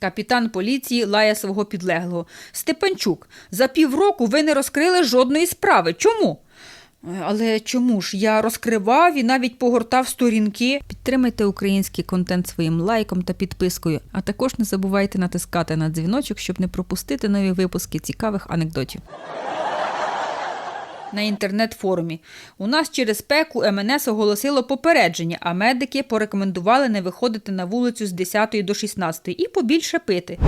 Капітан поліції лає свого підлеглого. Степанчук, за півроку ви не розкрили жодної справи. Чому? «Е, Але чому ж? Я розкривав і навіть погортав сторінки. Підтримайте український контент своїм лайком та підпискою, а також не забувайте натискати на дзвіночок, щоб не пропустити нові випуски цікавих анекдотів. На інтернет-форумі. У нас через спеку МНС оголосило попередження, а медики порекомендували не виходити на вулицю з 10 до 16 і побільше пити.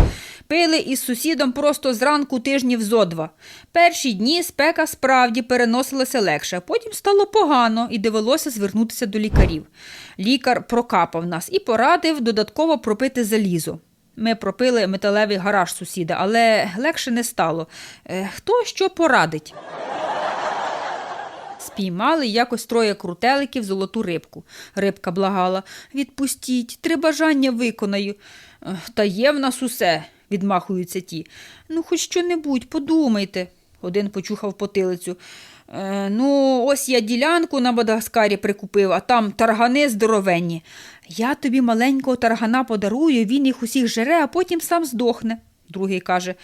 Пили із сусідом просто зранку тижнів зо два. Перші дні спека справді переносилася легше, потім стало погано і довелося звернутися до лікарів. Лікар прокапав нас і порадив додатково пропити залізо. Ми пропили металевий гараж сусіда, але легше не стало. Е, Хто що порадить? Спіймали якось троє крутеликів золоту рибку. Рибка благала Відпустіть, три бажання виконаю. Та є в нас усе, відмахуються ті. Ну, хоч що-небудь, подумайте. Один почухав потилицю. «Е, ну, ось я ділянку на Мадагаскарі прикупив, а там таргани здоровенні. Я тобі маленького таргана подарую, він їх усіх жере, а потім сам здохне. Другий каже: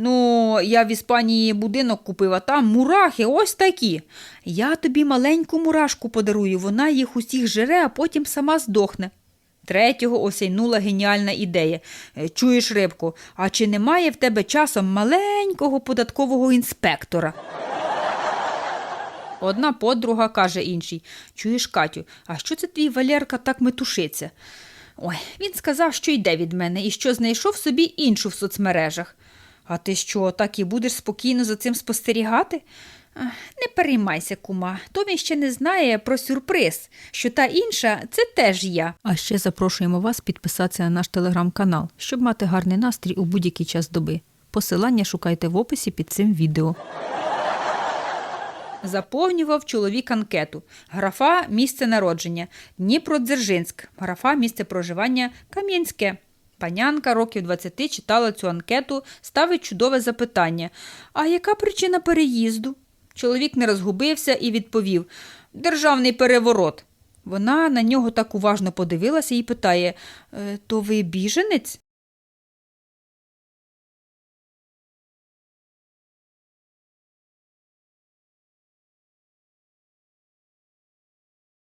Ну, я в Іспанії будинок купив, а там мурахи ось такі. Я тобі маленьку мурашку подарую, вона їх усіх жере, а потім сама здохне. Третього осяйнула геніальна ідея. «Е, Чуєш, рибку, а чи немає в тебе часом маленького податкового інспектора? Одна подруга каже іншій: Чуєш, Катю, а що це твій Валерка так метушиться? Ой, він сказав, що йде від мене і що знайшов собі іншу в соцмережах. А ти що, так і будеш спокійно за цим спостерігати? Не переймайся, кума, то він ще не знає про сюрприз, що та інша це теж я. А ще запрошуємо вас підписатися на наш телеграм-канал, щоб мати гарний настрій у будь-який час доби. Посилання шукайте в описі під цим відео. Заповнював чоловік анкету. Графа місце народження Дніпродзержинськ. Графа місце проживання Кам'янське. Панянка років 20 читала цю анкету, ставить чудове запитання. А яка причина переїзду? Чоловік не розгубився і відповів Державний переворот. Вона на нього так уважно подивилася і питає «Е, То ви біженець?